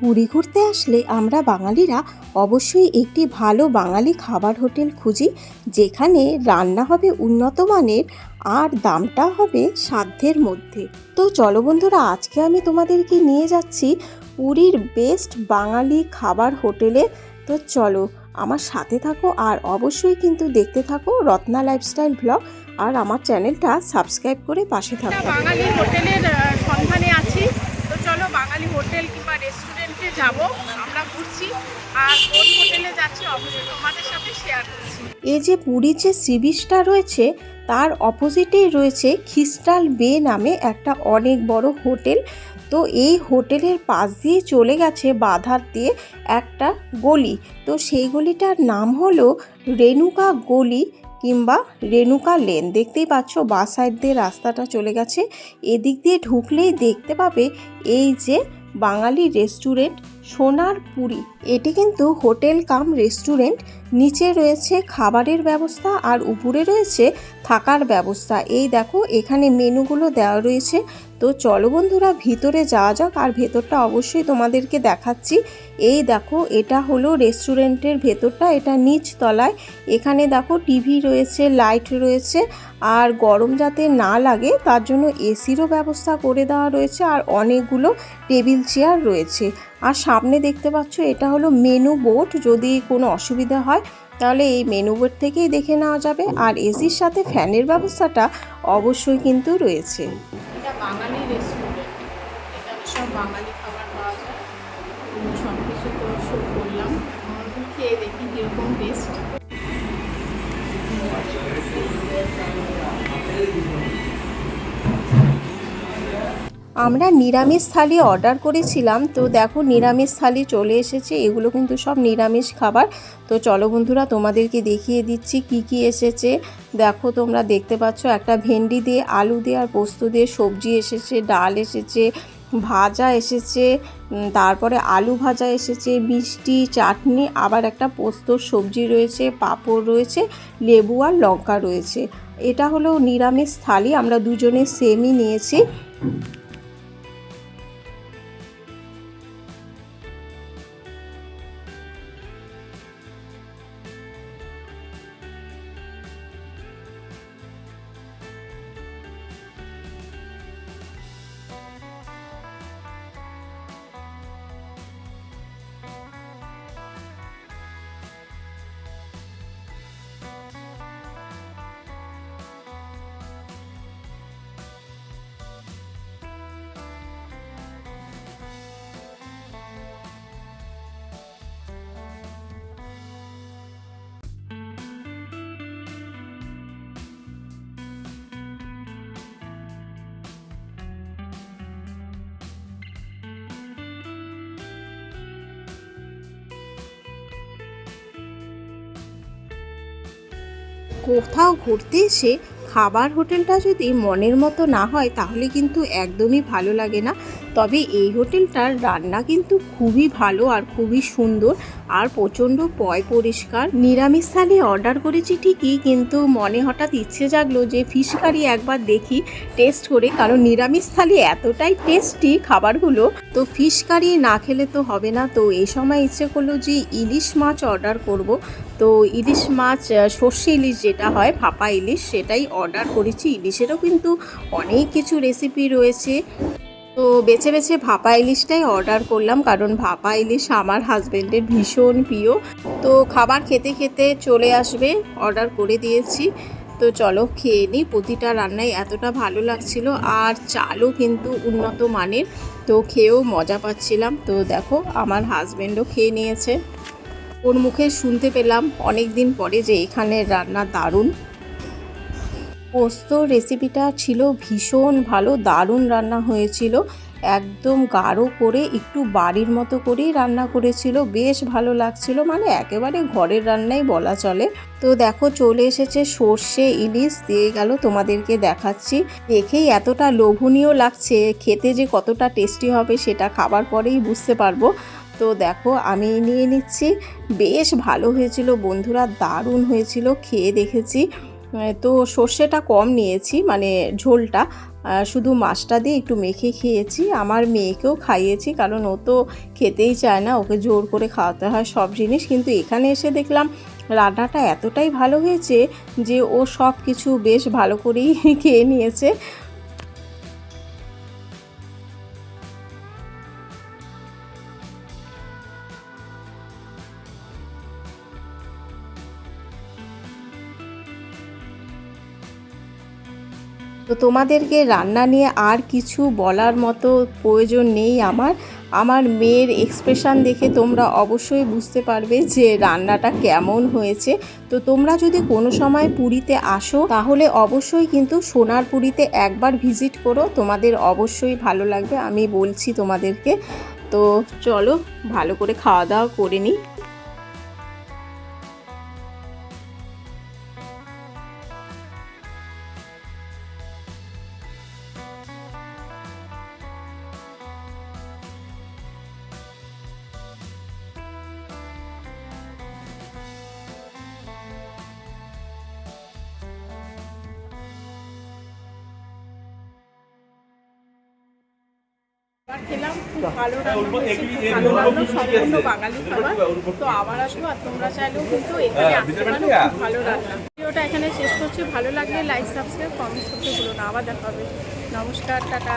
পুরী ঘুরতে আসলে আমরা বাঙালিরা অবশ্যই একটি ভালো বাঙালি খাবার হোটেল খুঁজি, যেখানে রান্না হবে উন্নত মানের আর দামটা হবে সাধ্যের মধ্যে। তো চলো বন্ধুরা, আজকে আমি তোমাদেরকে নিয়ে যাচ্ছি পুরীর বেস্ট বাঙালি খাবার হোটেলে। তো চলো আমার সাথে থাকো আর অবশ্যই কিন্তু দেখতে থাকো রত্না লাইফস্টাইল ব্লগ আর আমার চ্যানেলটা সাবস্ক্রাইব করে পাশে থাকো। বাঙালি হোটেলের সন্ধানে আছি। বাঙালি হোটেল কিংবা রেস্টুরেন্টে যাব, আমরা ঘুরছি, আর কোন হোটেলে যাচ্ছি অবশ্যই তোমাদের সাথে শেয়ার করছি। এই যে পুরীর যে সি রয়েছে, তার অপোজিটেই রয়েছে খ্রিস্টাল বে নামে একটা অনেক বড় হোটেল। তো এই হোটেলের পাশ দিয়ে চলে গেছে বাধার দিয়ে একটা গলি। তো সেই গলিটার নাম হলো রেণুকা গলি। কিংবা রেণুকা লেন, দেখতেই পাচ্ছ বা সাইড দিয়ে রাস্তাটা চলে গেছে। এদিক দিয়ে ঢুকলেই দেখতে পাবে এই যে বাঙালি রেস্টুরেন্ট সোনার পুরী এটি কিন্তু হোটেল কাম রেস্টুরেন্ট নিচে রয়েছে খাবারের ব্যবস্থা আর উপরে রয়েছে থাকার ব্যবস্থা। এই দেখো, এখানে মেনুগুলো দেওয়া রয়েছে। তো চলো বন্ধুরা, ভিতরে যাওয়া যাক আর ভেতরটা অবশ্যই তোমাদেরকে দেখাচ্ছি। এই দেখো, এটা হলো রেস্টুরেন্টের ভেতরটা, এটা নিচ তলায় এখানে দেখো টিভি রয়েছে, লাইট রয়েছে, আর গরম যাতে না লাগে, তার জন্য এসিরও ব্যবস্থা করে দেওয়া রয়েছে, আর অনেকগুলো টেবিল চেয়ার রয়েছে। আর সামনে দেখতে পাচ্ছ, এটা হলো মেনু বোর্ড, যদি কোনো অসুবিধা হয়, তাহলে এই মেনু বোর্ড থেকেই দেখে নেওয়া যাবে। আর এসির সাথে ফ্যানের ব্যবস্থাটা অবশ্যই কিন্তু রয়েছে। বাঙালি খাবার পাওয়া যায় সব কিছু তো শুরু করলাম। খেয়ে দেখি কীরকম টেস্ট আমরা নিরামিষ থালি অর্ডার করেছিলাম। তো দেখো, নিরামিষ থালি চলে এসেছে। এগুলো কিন্তু সব নিরামিষ খাবার। তো চলো বন্ধুরা, তোমাদেরকে দেখিয়ে দিচ্ছি কি কি এসেছে। দেখো, তোমরা দেখতে পাচ্ছ একটা ভেন্ডি দিয়ে, আলু দিয়ে আর পোস্ত দিয়ে সবজি এসেছে, ডাল এসেছে ভাজা এসেছে তারপরে আলু ভাজা এসেছে, মিষ্টি, চাটনি, আবার একটা পোস্তর সবজি রয়েছে, পাঁপড় রয়েছে, লেবু আর লঙ্কা রয়েছে। এটা হলো নিরামিষ থালি, আমরা দুজনে সেমই নিয়েছি। কোথাও ঘুরতে এসে খাবার হোটেলটা যদি মনের মতো না হয়, তাহলে কিন্তু একদমই ভালো লাগে না। তবে এই হোটেলটার রান্না কিন্তু খুবই ভালো আর খুবই সুন্দর আর প্রচণ্ড পয় পরিষ্কার। নিরামিষ থালি অর্ডার করেছি ঠিকই, কিন্তু মনে হঠাৎ ইচ্ছে জাগলো যে ফিশ কারি একবার দেখি, টেস্ট করে। কারণ নিরামিষ থালি এতটাই টেস্টি খাবারগুলো, তো ফিশ কারি না খেলে তো হবে না। তো এই সময় ইচ্ছে করল যে ইলিশ মাছ অর্ডার করব। তো ইলিশ মাছ সর্ষে ইলিশ যেটা হয়, ভাপা ইলিশ, সেটাই অর্ডার করেছি। ইলিশেরও কিন্তু অনেক কিছু রেসিপি রয়েছে। তো বেছে বেছে ভাপা ইলিশটাই অর্ডার করলাম, কারণ ভাপা ইলিশ আমার হাজব্যান্ডের ভীষণ প্রিয়। তো খাবার খেতে খেতে চলে আসবে অর্ডার করে দিয়েছি। তো চলো খেয়ে নিই, প্রতিটা রান্নাই এতটা ভালো লাগছিল। আর চালও কিন্তু উন্নত মানের, তো খেয়েও মজা পাচ্ছিলাম। তো দেখো, আমার হাজব্যান্ডও খেয়ে নিয়েছে। ওর মুখে শুনতে পেলাম অনেক দিন পরে যে এখানের রান্না দারুণ। পোস্ত রেসিপিটা ছিল ভীষণ ভালো, দারুণ রান্না হয়েছিল। একদম গাঢ় করে, একটু বাড়ির মতো করেই রান্না করেছিল। বেশ ভালো লাগছিল মানে একেবারে ঘরের রান্নাই বলা চলে। তো দেখো, চলে এসেছে সর্ষে ইলিশ, দিয়ে গেল তোমাদেরকে দেখাচ্ছি। দেখেই এতটা লোভনীয় লাগছে, খেতে যে কতটা টেস্টি হবে সেটা খাবার পরেই বুঝতে পারব। তো দেখো, আমি নিয়ে নিচ্ছি। বেশ ভালো হয়েছিল, বন্ধুরা দারুণ হয়েছিল, খেয়ে দেখেছি। তো সর্ষেটা কম নিয়েছি মানে ঝোলটা। শুধু মাছটা দিয়ে একটু মেখে খেয়েছি। আমার মেয়েকেও খাইয়েছি, কারণ ও তো খেতেই চায় না, ওকে জোর করে খাওয়াতে হয় সব জিনিস। কিন্তু এখানে এসে দেখলাম, রান্নাটা এতটাই ভালো হয়েছে যে ও সব কিছু বেশ ভালো করেই খেয়ে নিয়েছে। তো তোমাদেরকে রান্না নিয়ে আর কিছু বলার মতো প্রয়োজন নেই আমার। আমার মেয়ের এক্সপ্রেশন দেখে তোমরা অবশ্যই বুঝতে পারবে যে রান্নাটা কেমন হয়েছে। তো তোমরা যদি কোনো সময় পুরীতে আসো, তাহলে অবশ্যই কিন্তু সোনার পুরীতে একবার ভিজিট করো। তোমাদের অবশ্যই ভালো লাগবে, আমি বলছি তোমাদেরকে। তো চলো, ভালো করে খাওয়া দাওয়া করে নিই। খেলাম খুব ভালো রান্না ভালো লাগল সম্পূর্ণ বাঙালি খাবার। তো আবার আসব আর তোমরা চাইলেও কিন্তু এখানে আসতে পারো খুব ভালো রান্না। ভিডিওটা এখানে শেষ করছি। ভালো লাগলে লাইক সাবস্ক্রাইব কমেন্ট করতে ভুলো না। আবার দেখাবে নমস্কার টাটা।